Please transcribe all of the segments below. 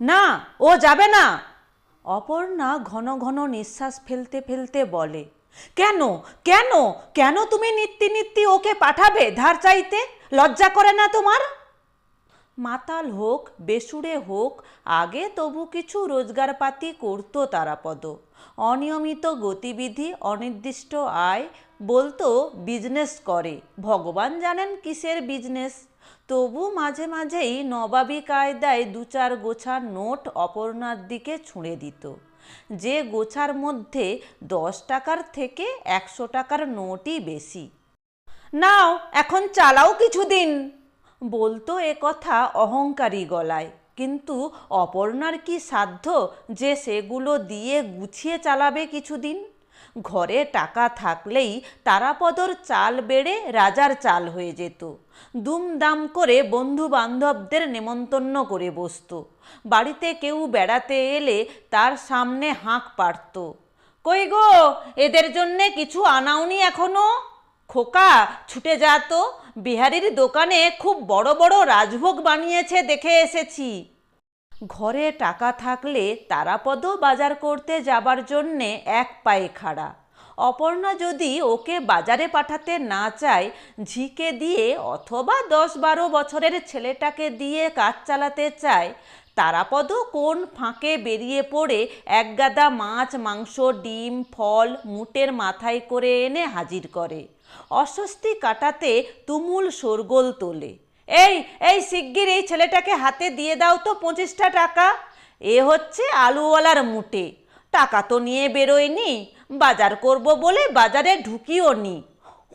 না, ও যাবে না। অপর্ণা ঘন ঘন নিঃশ্বাস ফেলতে ফেলতে বলে, কেন কেন কেন তুমি নিত্যি নিত্যি ওকে পাঠাবে ধার চাইতে? লজ্জা করে না তোমার? মাতাল হোক বেসুরে হোক, আগে তবু কিছু রোজগারপাতি করতো তারাপদ। অনিয়মিত গতিবিধি, অনির্দিষ্ট আয় বলতো বিজনেস করে। ভগবান জানেন কিসের বিজনেস? তবু মাঝে মাঝেই নবাবী কায়দায় দু চার গোছা নোট অপর্ণার দিকে ছুঁড়ে দিত। যে গোছার মধ্যে দশ টাকার থেকে একশো টাকার নোটই বেশি। নাও, এখন চালাও কিছুদিন! বলতো এ কথা অহংকারী গলায়। কিন্তু অপর্ণার কি সাধ্য যে সেগুলো দিয়ে গুছিয়ে চালাবে কিছুদিন? ঘরে টাকা থাকলেই তারাপদর চাল বেড়ে রাজার চাল হয়ে যেত। দুমদাম করে বন্ধু বান্ধবদের নেমন্তন্ন করে বসতো। বাড়িতে কেউ বেড়াতে এলে তার সামনে হাঁক পারত কই গো, এদের জন্যে কিছু আনাওনি এখনও? খোকা, ছুটে যা তো। বিহারির দোকানে খুব বড় বড় রাজভোগ বানিয়েছে দেখে এসেছি। ঘরে টাকা থাকলে তারাপদ বাজার করতে যাবার জন্যে এক পায়ে খাড়া। অপর্ণা যদি ওকে বাজারে পাঠাতে না চায়, ঝিকে দিয়ে অথবা দশ বারো বছরের ছেলেটাকে দিয়ে কাজ চালাতে চায়, তারাপদ কোন ফাঁকে বেরিয়ে পড়ে একগাদা মাছ, মাংস, ডিম, ফল, মুটের মাথায় করে এনে হাজির করে। অস্বস্তি কাটাতে তুমুল শোরগোল তোলে। এই এই শিগগির এই ছেলেটাকে হাতে দিয়ে দাও তো পঁচিশটা টাকা। এ হচ্ছে আলুওয়ালার মুটে। টাকা তো নিয়ে বেরোয়নি, বাজার করব বলে বাজারে ঢুকিও নি।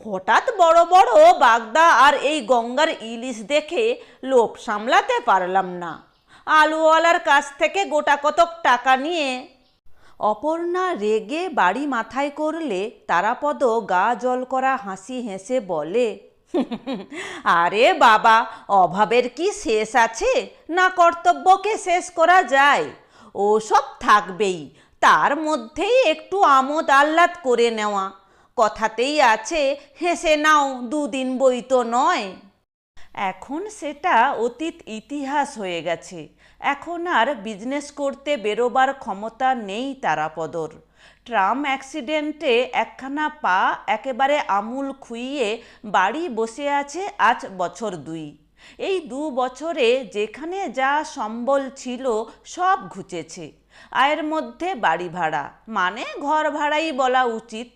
হঠাৎ বড় বড় বাগদা আর এই গঙ্গার ইলিশ দেখে লোভ সামলাতে পারলাম না। আলুওয়ালার কাছ থেকে গোটা কতক টাকা নিয়ে অপর্ণা রেগে বাড়ি মাথায় করলে তারাপদ গা জল করা হাসি হেসে বলে আরে বাবা, অভাবের কি শেষ আছে? না কর্তব্যকে শেষ করা যায়। ও সব থাকবেই, তার মধ্যেই একটু আমোদ আহ্লাদ করে নেওয়া। কথাতেই আছে, হেসে নাও, দুদিন বই তো নয়। এখন সেটা অতীত ইতিহাস হয়ে গেছে। এখন আর বিজনেস করতে বেরোবার ক্ষমতা নেই তারাপদর। ট্রাম অ্যাক্সিডেন্টে একখানা পা একেবারে আমূল খুইয়ে বাড়ি বসে আছে আজ বছর দুই। এই দু বছরে যেখানে যা সম্বল ছিল সব ঘুচেছে। আয়ের মধ্যে বাড়ি ভাড়া মানে ঘর ভাড়াই বলা উচিত।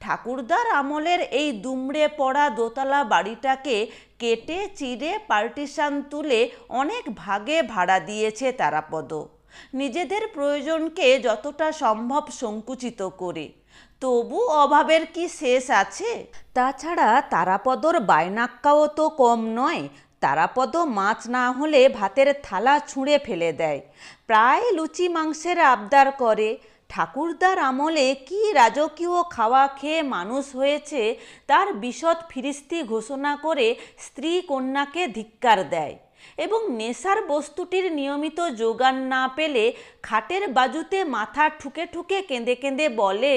ঠাকুরদার আমলের এই দুমড়ে পড়া দোতলা বাড়িটাকে কেটে চিড়ে পার্টিশান তুলে অনেক ভাগে ভাড়া দিয়েছে তারাপদ। নিজেদের প্রয়োজনকে যতটা সম্ভব সংকুচিত করে। তবু অভাবের কি শেষ আছে? তাছাড়া তারাপদর বায়নাক্কাও তো কম নয়। তারাপদ মাছ না হলে ভাতের থালা ছুঁড়ে ফেলে দেয়। প্রায় লুচি মাংসের আবদার করে। ঠাকুরদার আমলে কি রাজকীয় খাওয়া খেয়ে মানুষ হয়েছে, তার বিশদ ফিরিস্তি ঘোষণা করে স্ত্রী কন্যাকে ধিক্কার দেয় এবং নেশার বস্তুটির নিয়মিত যোগান না পেলে খাটের বাজুতে মাথা ঠুকে ঠুকে কেঁদে কেঁদে বলে,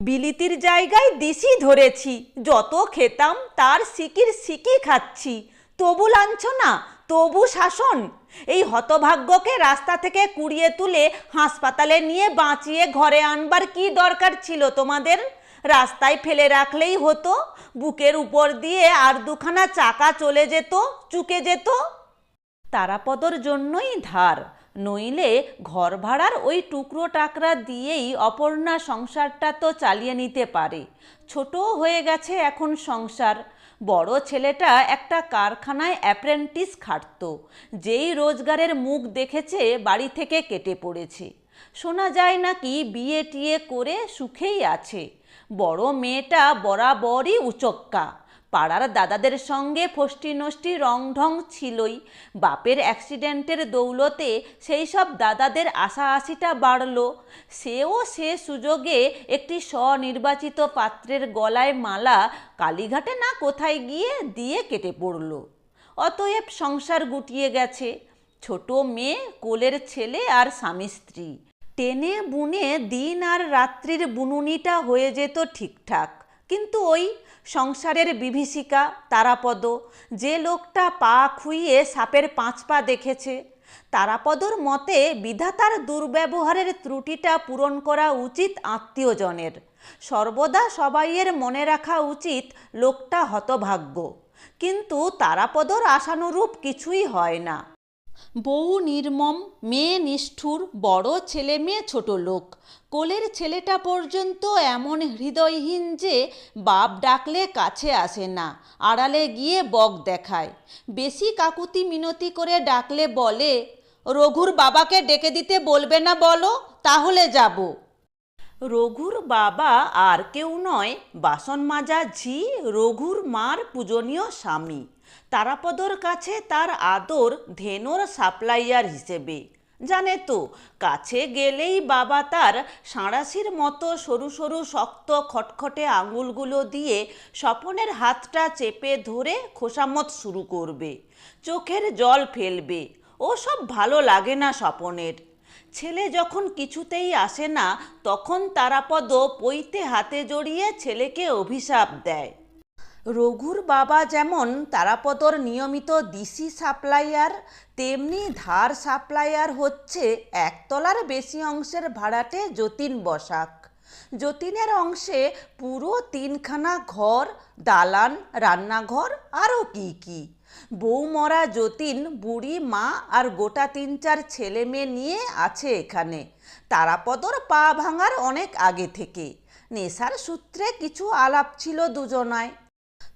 বিলিতির জায়গায় দিশি ধরেছি, যত খেতাম তার সিকির সিকি খাচ্ছি, তবু লাঞ্ছনা তবু শাসন? এই হতভাগ্যকে রাস্তা থেকে কুড়িয়ে তুলে হাসপাতালে নিয়ে বাঁচিয়ে ঘরে আনবার কি দরকার ছিল তোমাদের? রাস্তায় ফেলে রাখলেই হতো, বুকের উপর দিয়ে আর দুখানা চাকা চলে যেত, চুকে যেত। তারাপদর জন্যই ধার নইলে ঘর ভাড়ার ওই টুকরো টাকরা দিয়েই অপর্ণা সংসারটা তো চালিয়ে নিতে পারে। ছোট হয়ে গেছে এখন সংসার। বড় ছেলেটা একটা কারখানায় অ্যাপ্রেন্টিস খাটত, যেই রোজগারের মুখ দেখেছে বাড়ি থেকে কেটে পড়েছে। শোনা যায় নাকি বিয়ে টিয়ে করে সুখেই আছে। বড় মেয়েটা বরাবরই উচক্কা। পাড়ার দাদাদের সঙ্গে ফষ্টি নষ্টি রং ঢং ছিলই। বাপের অ্যাক্সিডেন্টের দৌলতে সেই সব দাদাদের আশা আশিটা বাড়ল। সেও সে সুযোগে একটি স্বনির্বাচিত পাত্রের গলায় মালা কালীঘাটে না কোথায় গিয়ে দিয়ে কেটে পড়ল। অতএব সংসার গুটিয়ে গেছে। ছোট মেয়ে, কোলের ছেলে আর স্বামী স্ত্রী। টেনে বুনে দিন আর রাত্রির বুনুনিটা হয়ে যেত ঠিকঠাক। কিন্তু ওই সংসারের বিভীষিকা, তারাপদ। যে লোকটা পা খুইয়ে সাপের পাঁচ পা দেখেছে, তারাপদর মতে বিধাতার দুর্ব্যবহারের ত্রুটিটা পূরণ করা উচিত আত্মীয়জনের। সর্বদা সবাইয়ের মনে রাখা উচিত লোকটা হতভাগ্য। কিন্তু তারাপদর আশানুরূপ কিছুই হয় না। বউ নির্মম, মেয়ে নিষ্ঠুর, বড় ছেলে, মেয়ে ছোট লোক। কোলের ছেলেটা পর্যন্ত এমন হৃদয়হীন যে বাপ ডাকলে কাছে আসে না, আড়ালে গিয়ে বক দেখায়। বেশি কাকুতি মিনতি করে ডাকলে বলে, রঘুর বাবাকে ডেকে দিতে বলবে না বলো, তাহলে যাব। রঘুর বাবা আর কেউ নয়। বাসন মাজা ঝি, রঘুর মার পূজনীয় স্বামী। তারাপদর কাছে তার আদর ধেনোর সাপ্লাইয়ার হিসেবে। জানে তো, কাছে গেলেই বাবা তার সাঁড়াশির মতো সরু সরু শক্ত খটখটে আঙুলগুলো দিয়ে স্বপনের হাতটা চেপে ধরে খোসামত শুরু করবে। চোখের জল ফেলবে। ও সব ভালো লাগে না স্বপনের। ছেলে যখন কিছুতেই আসে না, তখন তারাপদ পইতে হাতে জড়িয়ে ছেলেকে অভিশাপ দেয়। রঘুর বাবা যেমন তারাপদর নিয়মিত ডিসি সাপ্লাইয়ার, তেমনি ধার সাপ্লাইয়ার হচ্ছে একতলার বেশি অংশের ভাড়াটে যতীন বসাক। যতীনের অংশে পুরো তিনখানা ঘর, দালান, রান্নাঘর, আরও কী কি। বৌমরা, যতীন, বুড়ি, মা আর গোটা তিন চার ছেলে মেয়ে নিয়ে আছে এখানে। তারাপদর পা ভাঙার অনেক আগে থেকে। নেশার সূত্রে কিছু আলাপ ছিল দুজনায়।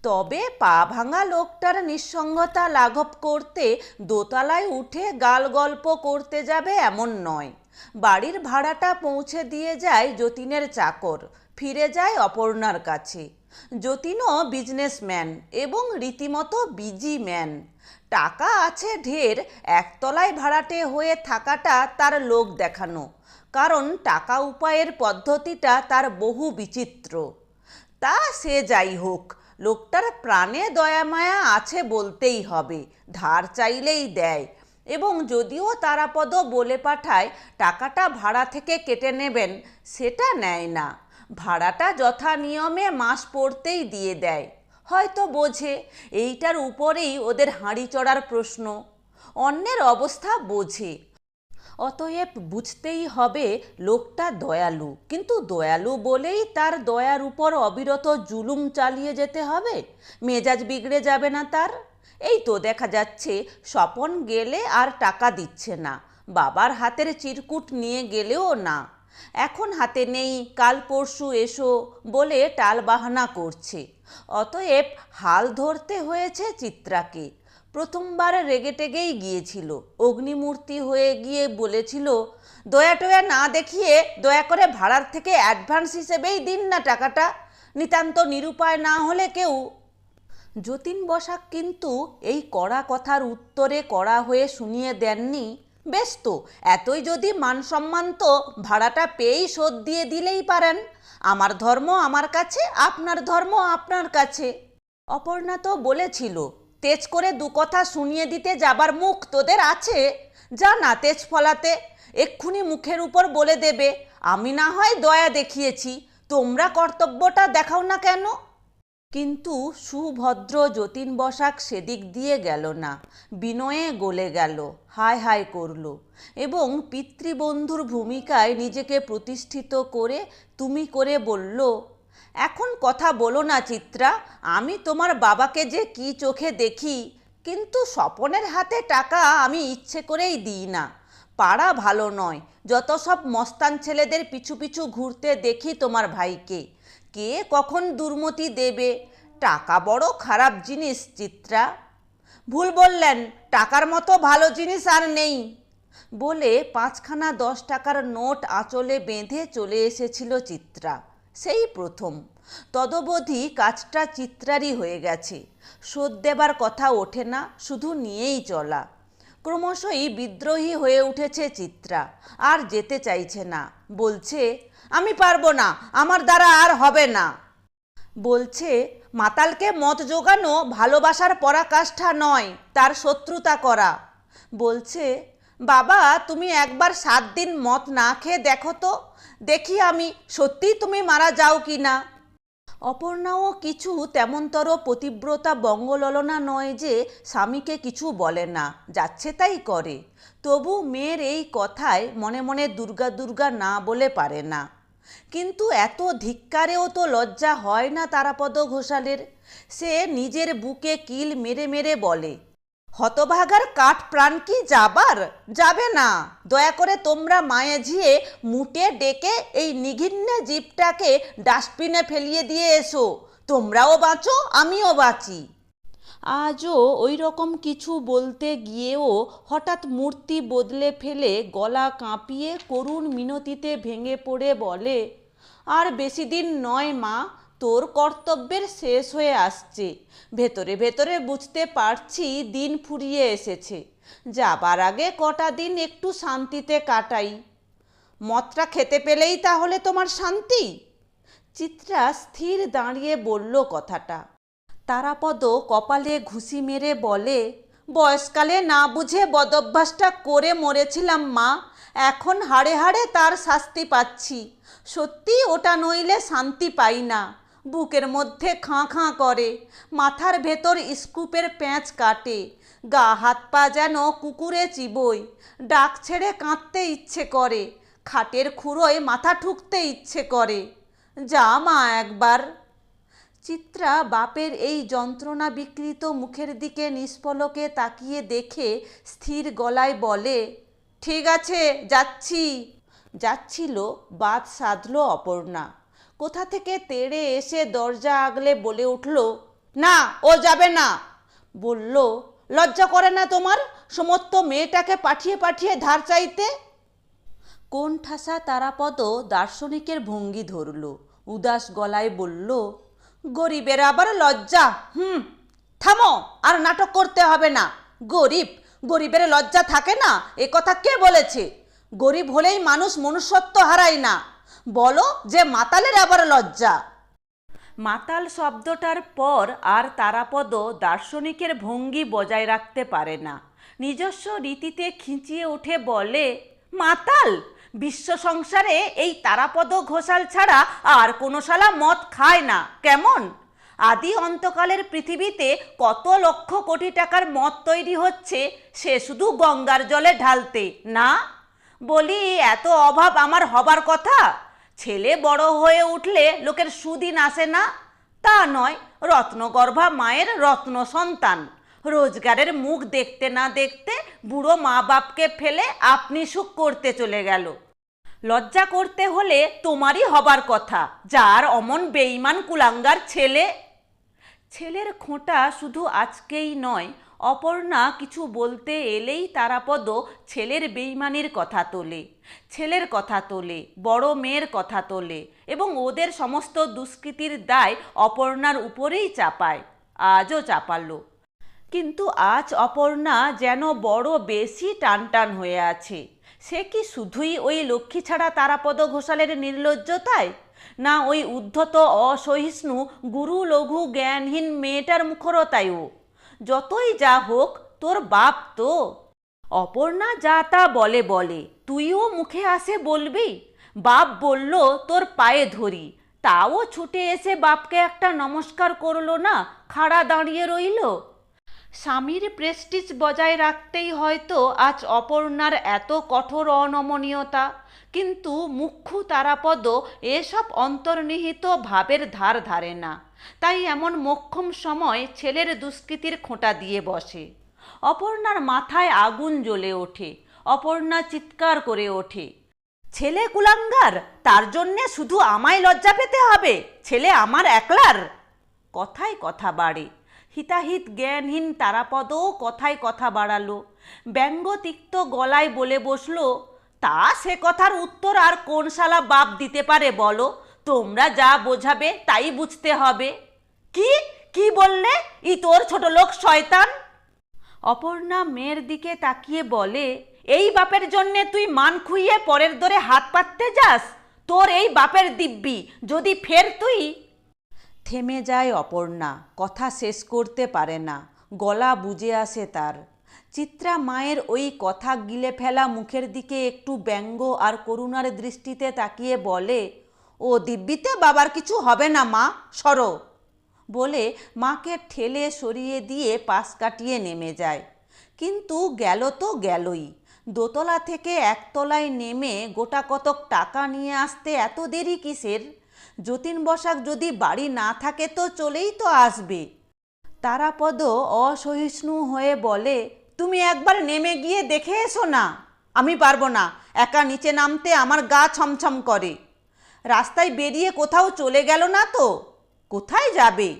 তবে পা ভাঙা লোকটার নিঃসঙ্গতা লাঘব করতে দোতলায় উঠে গাল গল্প করতে যাবে এমন নয়। বাড়ির ভাড়াটা পৌঁছে দিয়ে যায় যতীনের চাকর। ফিরে যায় অপর্ণার কাছে। যতীনও বিজনেসম্যান এবং রীতিমতো বিজি ম্যান টাকা আছে ঢের, একতলায় ভাড়াটে হয়ে থাকাটা তার লোক দেখানো, কারণ টাকা উপায়ের পদ্ধতিটা তার বহু বিচিত্র। তা সে যাই হোক, লোকটার প্রাণে দয়া মায়া আছে বলতেই হবে, ধার চাইলেই দেয়। এবং যদিও তারাপদ বলে পাঠায়, টাকাটা ভাড়া থেকে কেটে নেবেন, সেটা নেয় না। ভাড়াটা যথা নিয়মে মাস পড়তেই দিয়ে দেয়। হয়তো বোঝে, এইটার উপরেই ওদের হাঁড়ি চড়ার প্রশ্ন। অন্যের অবস্থা বোঝে। অতএব বুঝতেই হবে লোকটা দয়ালু। কিন্তু দয়ালু বলেই তার দয়ার উপর অবিরত জুলুম চালিয়ে যেতে হবে? মেজাজ বিগড়ে যাবে না তার? এই তো দেখা যাচ্ছে, স্বপন গেলে আর টাকা দিচ্ছে না। বাবার হাতের চিরকুট নিয়ে গেলেও না। এখন হাতে নেই, কাল পরশু এসো বলে টালবাহানা করছে। অতএব হাল ধরতে হয়েছে চিত্রাকে। প্রথমবার রেগে টেগেই গিয়েছিল, অগ্নিমূর্তি হয়ে গিয়ে বলেছিল, দয়া টয়া না দেখিয়ে দয়া করে ভাড়ার থেকে অ্যাডভান্স হিসেবেই দিন না টাকাটা, নিতান্ত নিরুপায় না হলে কেউ? যতীন বসাক কিন্তু এই কড়া কথার উত্তরে কড়া হয়ে শুনিয়ে দেননি বেশ তো এতই যদি মান সম্মান তো ভাড়াটা পেয়েই শোধ দিয়ে দিলেই পারেন। আমার ধর্ম আমার কাছে, আপনার ধর্ম আপনার কাছে। অপর্ণা তো বলেছিল, তেজ করে দু কথা শুনিয়ে দিতে যাবার মুখ তোদের আছে। যা না তেজ ফলাতে, এক্ষুনি মুখের উপর বলে দেবে। আমি না হয় দয়া দেখিয়েছি। তোমরা কর্তব্যটা দেখাও না কেন? কিন্তু সুভদ্র যতীন বসাক সেদিক দিয়ে গেল না। বিনয়ে গলে গেল, হায় হায় করল এবং পিতৃবন্ধুর ভূমিকায় নিজেকে প্রতিষ্ঠিত করে তুমি করে বলল, এখন কথা বলো না চিত্রা, আমি তোমার বাবাকে যে কি চোখে দেখি, কিন্তু স্বপনের হাতে টাকা আমি ইচ্ছে করেই দিই না। পাড়া ভালো নয়, যত সব মস্তান ছেলেদের পিছু পিছু ঘুরতে দেখি তোমার ভাইকে। কে কখন দুর্মতি দেবে? টাকা বড় খারাপ জিনিস, চিত্রা। ভুল বললেন, টাকার মতো ভালো জিনিস আর নেই। বলে পাঁচখানা দশ টাকার নোট আঁচলে বেঁধে চলে এসেছিল চিত্রা। সেই প্রথম। তদবধি কাজটা চিত্রারই হয়ে গেছে। শোধ দেবার কথা ওঠে না, শুধু নিয়েই চলা। ক্রমশই বিদ্রোহী হয়ে উঠেছে চিত্রা। আর যেতে চাইছে না। বলছে আমি পারব না, আমার দ্বারা আর হবে না। বলছে, মাতালকে মত জোগানো ভালোবাসার পরাকাষ্ঠা নয়, তার শত্রুতা করা। বলছে, বাবা, তুমি একবার সাত দিন মদ না খেয়ে দেখো তো, দেখি আমি সত্যিই তুমি মারা যাও কি না। অপর্ণাও কিছু তেমনতর পতিব্রতা বঙ্গললনা নয় যে স্বামীকে কিছু বলে না, যাচ্ছে তাই করে। তবু মেয়ের এই কথায় মনে মনে দুর্গা দুর্গা না বলে পারে না। কিন্তু এত ধিক্কারেও তো লজ্জা হয় না তারাপদ ঘোষালের। সে নিজের বুকে কিল মেরে মেরে বলে, হতভাগার কাঠ প্রাণ কি যাবার? যাবে না। দয়া করে তোমরা মায়ে ঝিয়ে মুটে ডেকে এই নিঘিন্নে জীবটাকে ডাস্টবিনে ফেলিয়ে দিয়ে এসো। তোমরাও বাঁচো, আমিও বাঁচি। আজও ওই রকম কিছু বলতে গিয়েও হঠাৎ মূর্তি বদলে ফেলে গলা কাঁপিয়ে করুণ মিনতিতে ভেঙে পড়ে বলে, আর বেশি দিন নয় মা, তোর কর্তব্যের শেষ হয়ে আসছে। ভেতরে ভেতরে বুঝতে পারছি দিন ফুরিয়ে এসেছে। যাবার আগে কটা দিন একটু শান্তিতে কাটাই। মদটা খেতে পেলেই তাহলে তোমার শান্তি? চিত্রা স্থির দাঁড়িয়ে বলল কথাটা। তারাপদ কপালে ঘুষি মেরে বলে, বয়সকালে না বুঝে বদভ্যাসটা করে মরেছিলাম মা, এখন হাড়ে হাড়ে তার শাস্তি পাচ্ছি। সত্যি ওটা নইলে শান্তি পাই না। বুকের মধ্যে খাঁ খাঁ করে, মাথার ভেতর স্কুপের প্যাঁচ কাটে, গা হাত পা যেন কুকুরে চিবোয়, ডাক ছেড়ে কাঁদতে ইচ্ছে করে, খাটের খুঁড়োয় মাথা ঠুকতে ইচ্ছে করে। যা মা একবার। চিত্রা বাপের এই যন্ত্রণা বিকৃত মুখের দিকে নিষ্পলকে তাকিয়ে দেখে স্থির গলায় বলে, ঠিক আছে, যাচ্ছি। যাচ্ছিল বাদ সাধল অপর্ণা। কোথা থেকে তেড়ে এসে দরজা আগলে বলে উঠল, না, ও যাবে না। বলল, লজ্জা করে না তোমার সমস্ত মেয়েটাকে পাঠিয়ে পাঠিয়ে ধার চাইতে? কোন ঠাসা তারাপদ দার্শনিকের ভঙ্গি ধরল, উদাস গলায় বলল গরিবের আবার লজ্জা, হুম, থামো, আর নাটক করতে হবে না। গরিব, গরিবের লজ্জা থাকে না? এ কথা কে বলেছে? গরিব হলেই মানুষ মনুষ্যত্ব হারায় না। বলো যে মাতালের আবার লজ্জা। মাতাল শব্দটার পর আর তারাপদ দার্শনিকের ভঙ্গি বজায় রাখতে পারে না। নিজস্ব রীতিতে খিঁচিয়ে উঠে বলে, মাতাল বিশ্ব সংসারে এই তারাপদ ঘোষাল ছাড়া আর কোনো শালা মদ খায় না। কেমন? আদি অন্তকালের পৃথিবীতে কত লক্ষ কোটি টাকার মদ তৈরি হচ্ছে, সে শুধু গঙ্গার জলে ঢালতে, না? বলি, এত অভাব আমার হবার কথা? ছেলে বড় হয়ে উঠলে লোকের সুদিন আসে না? তা নয়, রত্নগর্ভা মায়ের রত্ন সন্তান। রোজগারের মুখ দেখতে না দেখতে বুড়ো মা বাপকে ফেলে আপনি সুখ করতে চলে গেল। লজ্জা করতে হলে তোমারই হবার কথা, যার অমন বেইমান কুলাঙ্গার ছেলে। ছেলের খোঁটা শুধু আজকেই নয়, অপর্ণা কিছু বলতে এলেই তারাপদ ছেলের বেইমানির কথা তোলে, ছেলের কথা তোলে, বড় মেয়ের কথা তোলে এবং ওদের সমস্ত দুষ্কৃতির দায় অপর্ণার উপরেই চাপায়, আজও চাপালো। কিন্তু আজ অপর্ণা যেন বড় বেশি টানটান হয়ে আছে। সে কি শুধুই ওই লক্ষ্মী ছাড়া তারাপদ ঘোষালের নির্লজ্জতায়? না ওই উদ্ধত অসহিষ্ণু গুরু লঘু জ্ঞানহীন মেয়েটার মুখরতায়ও? যতই যা হোক, তোর বাপ তো। অপর্ণা যা তা বলে বলে, তুইও মুখে আসে বলবি? বাপ বলল, তোর পায়ে ধরি। তাও ছুটে এসে বাপকে একটা নমস্কার করল না, খাড়া দাঁড়িয়ে রইল? স্বামীর প্রেস্টিজ বজায় রাখতেই হয়তো আজ অপর্ণার এত কঠোর অনমনীয়তা। কিন্তু মুখ্য তারাপদ এসব অন্তর্নিহিত ভাবের ধার ধারে না। তাই এমন মোক্ষম সময় ছেলের দুষ্কৃতির খোঁটা দিয়ে বসে। অপর্ণার মাথায় আগুন জ্বলে ওঠে। অপর্ণা চিৎকার করে ওঠে, ছেলে কুলাঙ্গার, তার জন্যে শুধু আমায় লজ্জা পেতে হবে। ছেলে আমার একলার? কথায় কথা বাড়ে। হিতাহিত জ্ঞানহীন তারাপদও কথায় কথা বাড়ালো। ব্যঙ্গতিক্ত গলায় বলে বসল, তা সে কথার উত্তর আর কোন শালা বাপ দিতে পারে বলো? তোমরা যা বোঝাবে তাই বুঝতে হবে। কি? কি বললে? ই তোর ছোট লোক শয়তান? অপর্ণা মেয়ের দিকে তাকিয়ে বলে, এই বাপের জন্যে তুই মান খুইয়ে পরের দরে হাত পাততে যাস? তোর এই বাপের দিব্যি, যদি ফের তুই থেমে যায় অপর্ণা, কথা শেষ করতে পারে না, গলা বুঝে আসে তার। চিত্রা মায়ের ওই কথা গিলে ফেলা মুখের দিকে একটু ব্যঙ্গ আর করুণার দৃষ্টিতে তাকিয়ে বলে, ও দিব্যিতে বাবার কিছু হবে না মা, সরো। বলে মাকে ঠেলে সরিয়ে দিয়ে পাশ কাটিয়ে নেমে যায়। কিন্তু গেল তো গেলই। দোতলা থেকে একতলায় নেমে গোটা কতক টাকা নিয়ে আসতে এত দেরি কিসের? যতীন বসাক যদি বাড়ি না থাকে তো চলেই তো আসবে। তারাপদ অসহিষ্ণু হয়ে বলে, তুমি একবার নেমে গিয়ে দেখে এসো না। আমি পারব না। একা নিচে নামতে আমার গা ছমছম করে। রাস্তায় বেরিয়ে কোথাও চলে গেল না তো? কোথায় যাবে?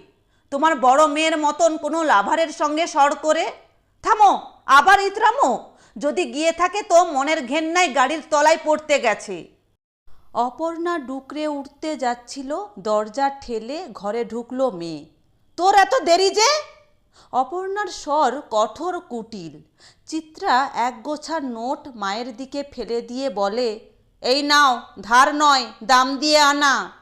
তোমার বড় মেয়ের মতন কোনো লাভারের সঙ্গে সর করে। থামো, আবার ইতরামো। যদি গিয়ে থাকে তো মনের ঘেন্নায় গাড়ির তলায় পড়তে গেছে। অপর্ণা ডুকরে উঠতে যাচ্ছিল, দরজা ঠেলে ঘরে ঢুকলো মেয়ে। তোর এত দেরি যে? অপর্ণার স্বর কঠোর কুটিল। চিত্রা এক গোছা নোট মায়ের দিকে ফেলে দিয়ে বলে, এই নাও, ধার নয়, দাম দিয়ে আনা।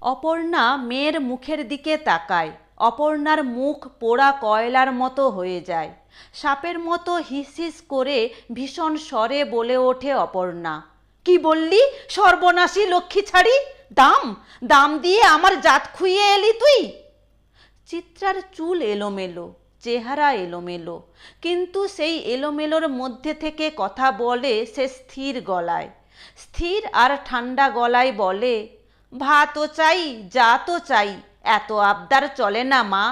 অপর্ণা মেয়ের মুখের দিকে তাকায়। অপর্ণার মুখ পোড়া কয়লার মতো হয়ে যায়। সাপের মতো হিস হিস করে ভীষণ স্বরে বলে ওঠে অপর্ণা। কি বললি? সর্বনাশী লক্ষ্মী ছাড়ি, দাম দাম দিয়ে আমার জাত খুইয়ে এলি তুই? চিত্রার চুল এলোমেলো, চেহারা এলোমেলো, কিন্তু সেই এলোমেলোর মধ্যে থেকে কথা বলে সে স্থির গলায়। স্থির আর ঠান্ডা গলায় বলে, ভাতও চাই যা তো চাই, এত আবদার চলে না মা।